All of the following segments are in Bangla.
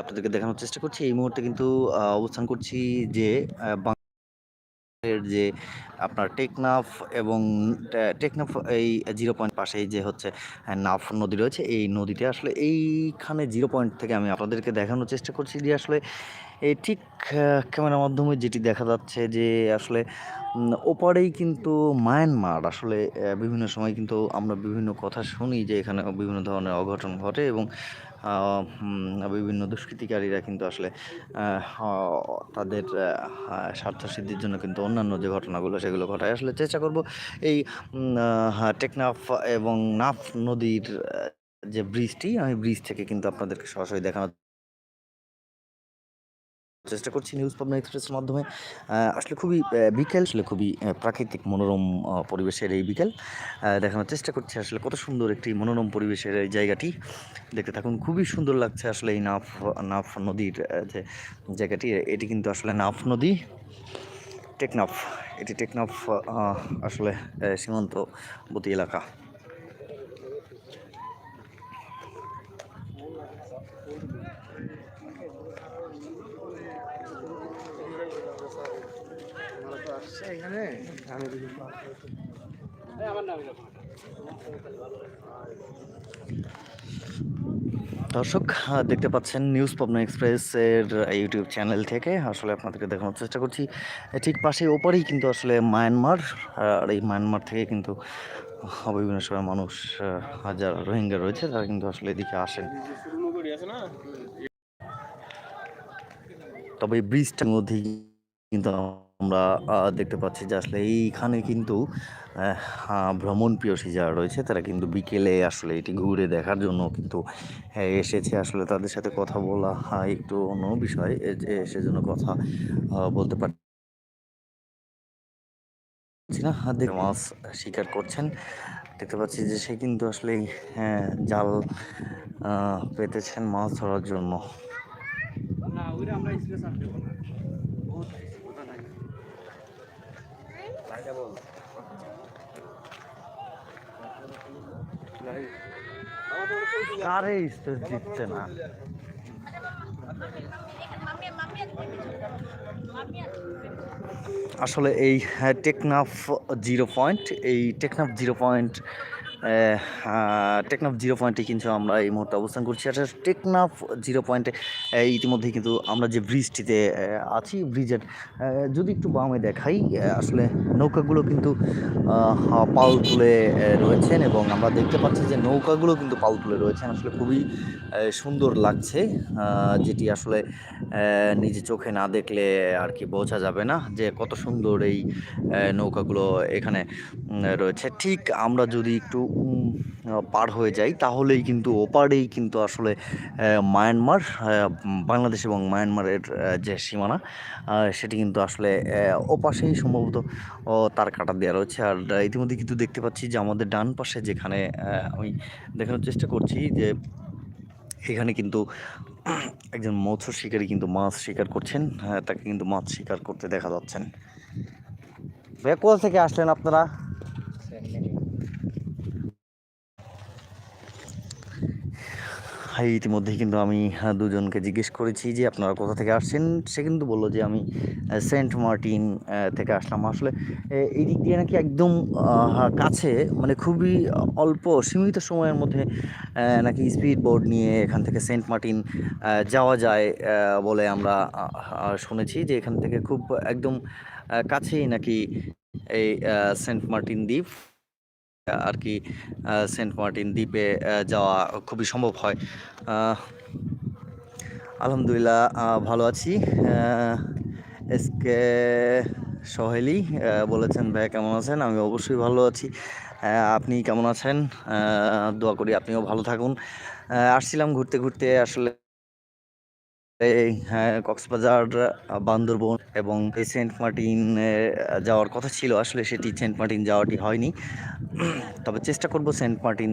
আপনাদেরকে দেখানোর চেষ্টা করছি। এই মুহূর্তে কিন্তু অবস্থান করছি যে যে আপনার টেকনাফ এবং টেকনাফ এই জিরো পয়েন্ট পাশেই যে হচ্ছে নাফ নদী রয়েছে, এই নদীতে আসলে এইখানে জিরো পয়েন্ট থেকে আমি আপনাদেরকে দেখানোর চেষ্টা করছি যে আসলে এই ঠিক ক্যামেরার মাধ্যমে যেটি দেখা যাচ্ছে যে আসলে ওপারেই কিন্তু মায়ানমার। আসলে বিভিন্ন সময় কিন্তু আমরা বিভিন্ন কথা শুনি যে এখানে বিভিন্ন ধরনের অঘটন ঘটে এবং বিভিন্ন দুষ্কৃতিকারীরা কিন্তু আসলে তাদের স্বার্থ সিদ্ধির জন্য কিন্তু অন্যান্য যে ঘটনাগুলো সেগুলো ঘটায়। আসলে চেষ্টা করব এই টেকনাফ এবং নাফ নদীর যে ব্রিজটি, আমি ব্রিজ থেকে কিন্তু আপনাদেরকে সরাসরি দেখানোর চেষ্টা করছি নিউজ পাবনা এক্সপ্রেসের মাধ্যমে। আসলে খুবই বিকেল। আসলে খুবই প্রাকৃতিক মনোরম পরিবেশের এই বিকেল। দেখানোর চেষ্টা করছি আসলে কত সুন্দর একটি মনোরম পরিবেশের এই জায়গাটি। দেখতে থাকুন খুবই সুন্দর লাগছে আসলে এই নাফ নাফ নদীর যে জায়গাটি এটি কিন্তু আসলে নাফ নদী। টেকনাফ এটি টেকনাফ আসলে আহ, সীমান্তবর্তী এলাকা এখানে দর্শক দেখতে পাচ্ছেন নিউজ পাবনা এক্সপ্রেসের ইউটিউব চ্যানেল থেকে। আসলে আপনাদেরকে দেখানোর চেষ্টা করছি। ঠিক পাশে ওপারেই কিন্তু আসলে মায়ানমার। আর এই মায়ানমার থেকে কিন্তু বিভিন্ন সময় মানুষ হাজার রোহিঙ্গা রয়েছে, তারা কিন্তু আসলে এদিকে আসেন। তবে এই ব্রিজটার মধ্যেই কিন্তু আমরা দেখতে পাচ্ছি যে আসলে এইখানে কিন্তু ভ্রমণ পিয়সী যারা রয়েছে, তারা কিন্তু বিকেলে আসলে এটি ঘুরে দেখার জন্য কিন্তু এসেছে। আসলে তাদের সাথে কথা বলা একটু অন্য বিষয় সেজন্য কথা বলতে পারছি না। আর মাছ শিকার করছেন। দেখতে পাচ্ছি যে সে কিন্তু আসলে হ্যাঁ জাল পেতেছেন মাছ ধরার জন্য না ওইটা আমরা স্পেস আর দেবো না বহুত কথা নাই লাইটা বল কারে স্পেস দিচ্ছে না? আসলে এই টেকনাফ জিরো পয়েন্ট এই Teknaf zero point Teknaf zero পয়েন্টে কিন্তু আমরা এই মুহূর্তে অবস্থান করছি। আর টেকনাফ জিরো পয়েন্টে ইতিমধ্যে কিন্তু আমরা যে ব্রিজটিতে আছি, ব্রিজের যদি একটু বামে দেখাই আসলে নৌকাগুলো কিন্তু পাল তুলে রয়েছেন এবং আমরা দেখতে পাচ্ছি যে নৌকাগুলো কিন্তু পাল তুলে রয়েছেন। আসলে খুবই সুন্দর লাগছে যেটি আসলে নিজে চোখে না দেখলে আর কি বোঝা যাবে না যে কত সুন্দর এই নৌকাগুলো এখানে রয়েছে। ঠিক আমরা যদি একটু পার হয়ে যায় তাহলেই কিন্তু ওপারেই কিন্তু আসলে মায়ানমার বাংলাদেশ এবং মায়ানমারের যে সীমানা সেটি কিন্তু আসলে ওপাশেই সম্ভবত তার কাটা দেওয়া রয়েছে। আর ইতিমধ্যে কিন্তু দেখতে পাচ্ছি যে আমাদের ডান পাশে যেখানে আমি দেখানোর চেষ্টা করছি যে এখানে কিন্তু একজন মৎস্য শিকারী কিন্তু মাছ শিকার করছেন হ্যাঁ, তাকে কিন্তু মাছ শিকার করতে দেখা যাচ্ছেন। কোথা থেকে আসলেন আপনারা? ইতিমধ্যেই কিন্তু আমি দুজনকে জিজ্ঞেস করেছি যে, আপনারা কোথা থেকে আসছেন? সে কিন্তু বলল যে, আমি সেন্ট মার্টিন থেকে আসলাম। আসলে এই দিক দিয়ে নাকি একদম কাছে মানে খুবই অল্প সীমিত সময়ের মধ্যে নাকি স্পিড বোর্ড নিয়ে এখান থেকে সেন্ট মার্টিন যাওয়া যায় বলে আমরা শুনেছি যে, এখান থেকে খুব একদম কাছেই নাকি এই সেন্ট মার্টিন দ্বীপ। আর কি সেন্ট মার্টিন দ্বীপে যাওয়া খুবই সম্ভব হয়। আলহামদুলিল্লাহ ভালো আছি। এসকে সহেলি বলেছেন, ভাই, কেমন আছেন? আমি অবশ্যই ভালো আছি। আপনি কেমন আছেন? দোয়া করি আপনিও ভালো থাকুন। আসছিলাম ঘুরতে ঘুরতে, আসলে এই হ্যাঁ কক্সবাজার বান্দরবন এবং সেন্ট মার্টিন যাওয়ার কথা ছিল আসলে সেটি সেন্ট মার্টিন যাওয়াটি হয়নি। তবে চেষ্টা করব সেন্ট মার্টিন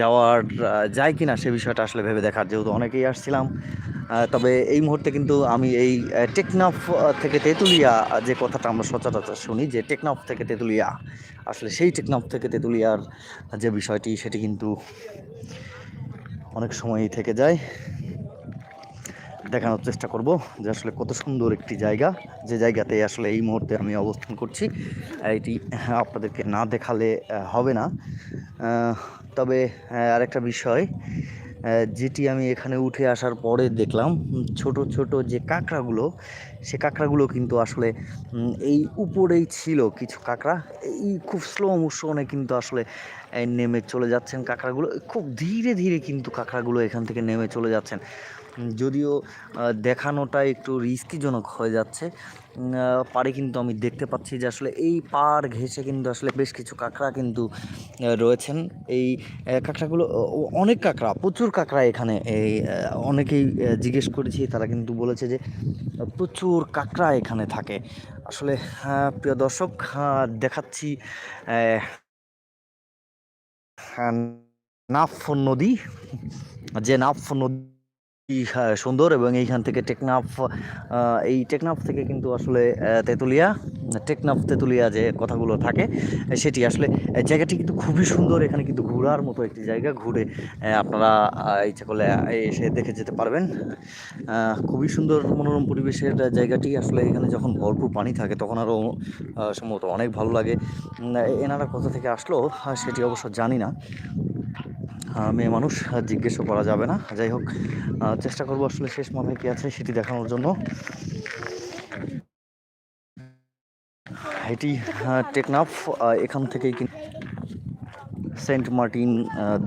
যাওয়ার যায় কিনা সে বিষয়টা আসলে ভেবে দেখার, যেহেতু অনেকেই আসছিলাম। তবে এই মুহূর্তে কিন্তু আমি এই টেকনাফ থেকে তেঁতুলিয়া যে কথাটা আমরা সচরাচর শুনি, যে টেকনাফ থেকে তেঁতুলিয়া, আসলে সেই টেকনাফ থেকে তেঁতুলিয়ার যে বিষয়টি, সেটি কিন্তু অনেক সময়ই থেকে যায়। দেখানোর চেষ্টা করব যে আসলে কত সুন্দর একটি জায়গা। যে জায়গাতে আসলে এই মুহূর্তে আমি অবস্থান করছি, এটি আপনাদেরকে না দেখালে হবে না। তবে আরেকটা বিষয় যেটি আমি এখানে উঠে আসার পরে দেখলাম, ছোট ছোট যে কাঁকড়াগুলো, সে কাঁকড়াগুলো কিন্তু আসলে এই উপরেই ছিল কিছু কাঁকড়া। এই খুব স্লো মোশনে কিন্তু আসলে নেমে চলে যাচ্ছেন কাঁকড়াগুলো। খুব ধীরে ধীরে কিন্তু কাঁকড়াগুলো এখান থেকে নেমে চলে যাচ্ছেন। যদিও দেখানোটা একটু রিস্কিজনক হয়ে যাচ্ছে। পাড়ে কিন্তু আমি দেখতে পাচ্ছি যে আসলে এই পাড় ঘেঁষে কিন্তু আসলে বেশ কিছু কাঁকড়া কিন্তু রয়েছেন। এই কাঁকড়াগুলো অনেক কাঁকড়া প্রচুর কাঁকড়া এখানে। এই অনেকেই জিজ্ঞেস করেছি তারা কিন্তু বলেছে যে প্রচুর কাঁকড়া এখানে থাকে। আসলে আহ, প্রিয় দর্শক দেখাচ্ছি আহ, আহ, নাফ নদী যে নাফ নদী হ্যাঁ, সুন্দর এবং এইখান থেকে টেকনাফ এই টেকনাফ থেকে কিন্তু আসলে তেঁতুলিয়া, টেকনাফ তেঁতুলিয়া যে কথাগুলো থাকে সেটি আসলে জায়গাটি কিন্তু খুবই সুন্দর। এখানে কিন্তু ঘোরার মতো একটি জায়গা। ঘুরে আপনারা ইচ্ছা করলে এসে দেখে যেতে পারবেন। খুবই সুন্দর মনোরম পরিবেশের জায়গাটি। আসলে এখানে যখন ভরপুর পানি থাকে, তখন আরও সম্ভবত অনেক ভালো লাগে। এনারা কোথা থেকে আসলো সেটি অবশ্য জানি না। মেয়ে মানুষ জিজ্ঞেসও করা যাবে না। যাই হোক চেষ্টা করব আসলে শেষ মাথায় কি আছে সেটি দেখানোর জন্য। এটি টেকনাফ এখান থেকেই কিন্তু সেন্ট মার্টিন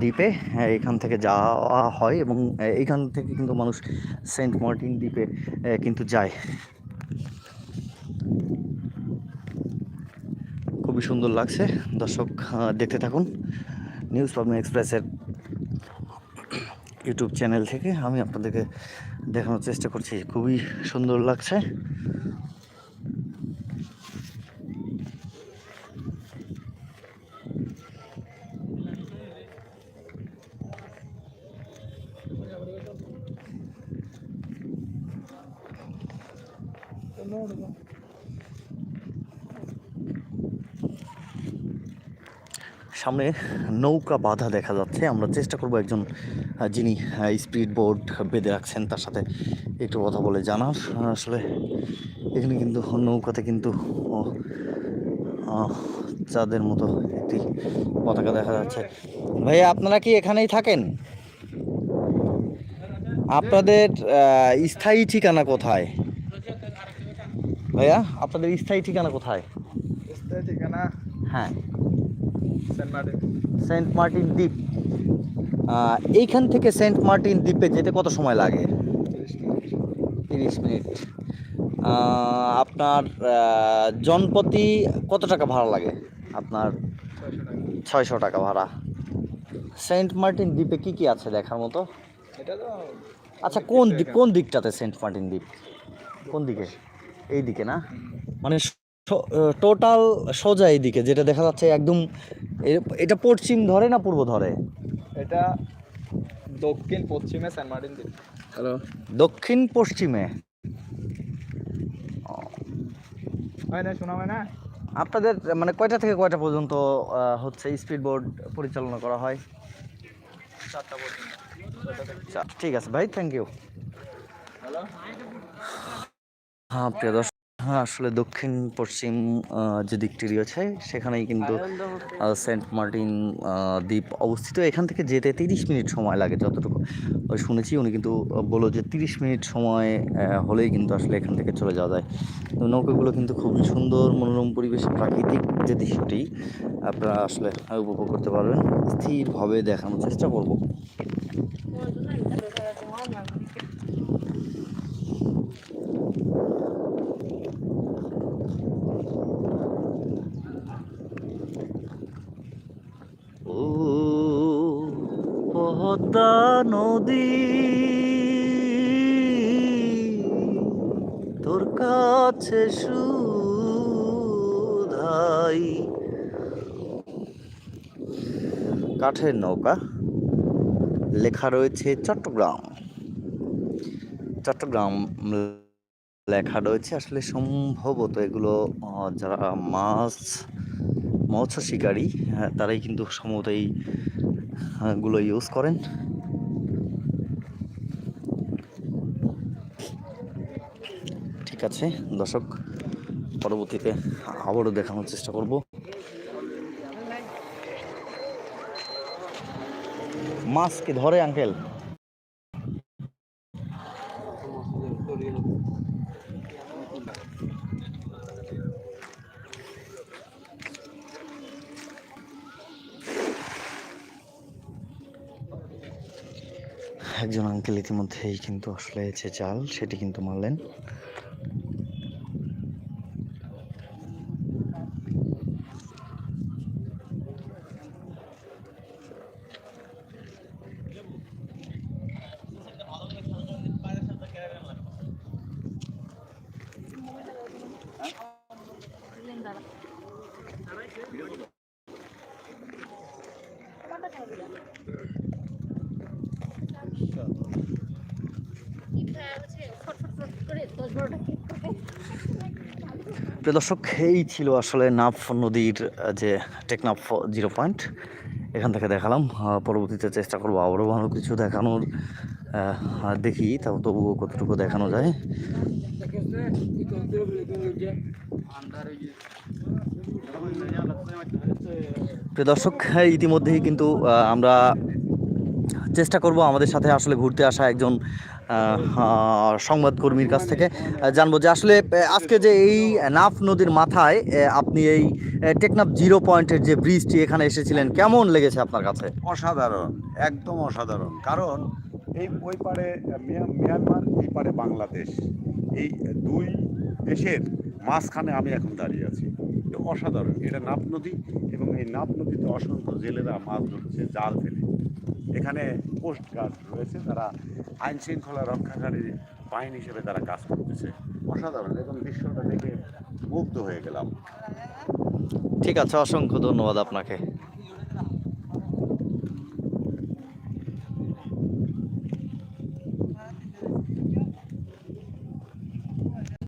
দ্বীপে হ্যাঁ, এখান থেকে যাওয়া হয় এবং আহ, এইখান থেকে কিন্তু মানুষ সেন্ট মার্টিন দ্বীপে কিন্তু যায়। খুবই সুন্দর লাগছে। দর্শক দেখতে থাকুন। নিউজ পাবলিক এক্সপ্রেসের ইউটিউব চ্যানেল থেকে আমি আপনাদেরকে দেখানোর চেষ্টা করছি। খুবই সুন্দর লাগছে। সামনে নৌকা বাঁধা দেখা যাচ্ছে। আমরা চেষ্টা করব একজন যিনি স্পিড বোর্ড বেঁধে রাখছেন তার সাথে একটু কথা বলে জানার। আসলে এখানে কিন্তু নৌকাতে কিন্তু চাঁদের মতো একটি পতাকা দেখা যাচ্ছে। ভাইয়া আপনারা কি এখানেই থাকেন? আপনাদের স্থায়ী ঠিকানা কোথায়? ভাইয়া আপনাদের স্থায়ী ঠিকানা কোথায়? স্থায়ী ঠিকানা? হ্যাঁ। সেন্ট মার্টিন দ্বীপ। এইখান থেকে সেন্ট মার্টিন দ্বীপে যেতে কত সময় লাগে? তিরিশ মিনিট। আপনার আহ, জনপ্রতি কত টাকা ভাড়া লাগে? আপনার ছয়শো টাকা। ভাড়া। সেন্ট মার্টিন দ্বীপে কি কি আছে দেখার মতো? আচ্ছা কোন দিক কোন দিকটাতে সেন্ট মার্টিন দ্বীপ? কোন দিকে? এই দিকে না? মানে টোটাল সোজা এই দিকে যেটা দেখা যাচ্ছে একদম এটা পশ্চিম ধরে না পূর্ব ধরে? এটা দক্ষিণ পশ্চিমে সেন্ট মার্টিন দ্বীপ হ্যালো দক্ষিণ পশ্চিমে? হয় না শোনা হয় না? আপনাদের মানে কয়টা থেকে কয়টা পর্যন্ত হচ্ছে স্পিড বোর্ড পরিচালনা করা হয়? চারটা পর্যন্ত। আচ্ছা, ঠিক আছে ভাই থ্যাংক ইউ হ্যালো হ্যাঁ প্রিয় দর্শক হ্যাঁ আসলে দক্ষিণ, পশ্চিম যে দিকটি রয়েছে, সেখানেই কিন্তু সেন্ট মার্টিন দ্বীপ অবস্থিত। এখান থেকে যেতে তিরিশ মিনিট সময় লাগে যতটুকু শুনেছি। উনি কিন্তু বলল যে তিরিশ মিনিট সময় হলেই কিন্তু আসলে এখান থেকে চলে যাওয়া যায়। নৌকাগুলো কিন্তু খুবই সুন্দর, মনোরম পরিবেশ, প্রাকৃতিক যে দৃশ্যটি, আপনারা আসলে উপভোগ করতে পারবেন। স্থিরভাবে দেখানোর চেষ্টা করব ও পদ্মা নদী তোর কাছে সুধাই। কাঠের নৌকা লেখা রয়েছে চট্টগ্রাম। চট্টগ্রাম লেখা রয়েছে আসলে সম্ভবত এগুলো যারা মাছ মৎস্য শিকারী হ্যাঁ, তারাই কিন্তু সম্ভবত এই আহ, গুলো ইউজ করেন। ঠিক আছে। দর্শক, পরবর্তীতে আবারও দেখানোর চেষ্টা করব। মাছ কি ধরে, আঙ্কেল। একজন আঙ্কেল ইতিমধ্যেই কিন্তু আসলে যে সেটি কিন্তু মারলেন। sana. প্রিয় দর্শক, এই ছিল আসলে নাফ নদীর যে টেকনাফ জিরো পয়েন্ট। এখান থেকে দেখালাম পরবর্তীতে চেষ্টা করব আবারও ভালো কিছু দেখানোর দেখি, তাও তবুও কতটুকু দেখানো যায়। প্রিয় দর্শক, ইতিমধ্যেই কিন্তু আমরা চেষ্টা করব আমাদের সাথে আসলে ঘুরতে আসা একজন সংবাদকর্মীর কাছ থেকে জানব যে আসলে আজকে যে এই নাফ নদীর মাথায় আপনি এই টেকনাফ জিরো পয়েন্টের যে ব্রিজটি এখানে এসেছিলেন, কেমন লেগেছে আপনার কাছে? অসাধারণ, একদম অসাধারণ। কারণ এই, ওই পারে মিয়া- মিয়ানমার, এই পারে বাংলাদেশ। এই দুই দেশের মাঝখানে আমি এখন দাঁড়িয়ে আছি। অসাধারণ। এটা নাপ নদী এবং এই নাপ নদীতে অসংখ্য জেলেরা মাছ ধরছে, জাল ফেলে। এখানে পোস্ট গার্ড রয়েছে, তারা আইন শৃঙ্খলা রক্ষাকারী বাহিনী হিসেবে তারা কাজ করতেছে। অসাধারণ, এবং দৃশ্যটা দেখে মুগ্ধ হয়ে গেলাম। ঠিক আছে, অসংখ্য ধন্যবাদ আপনাকে।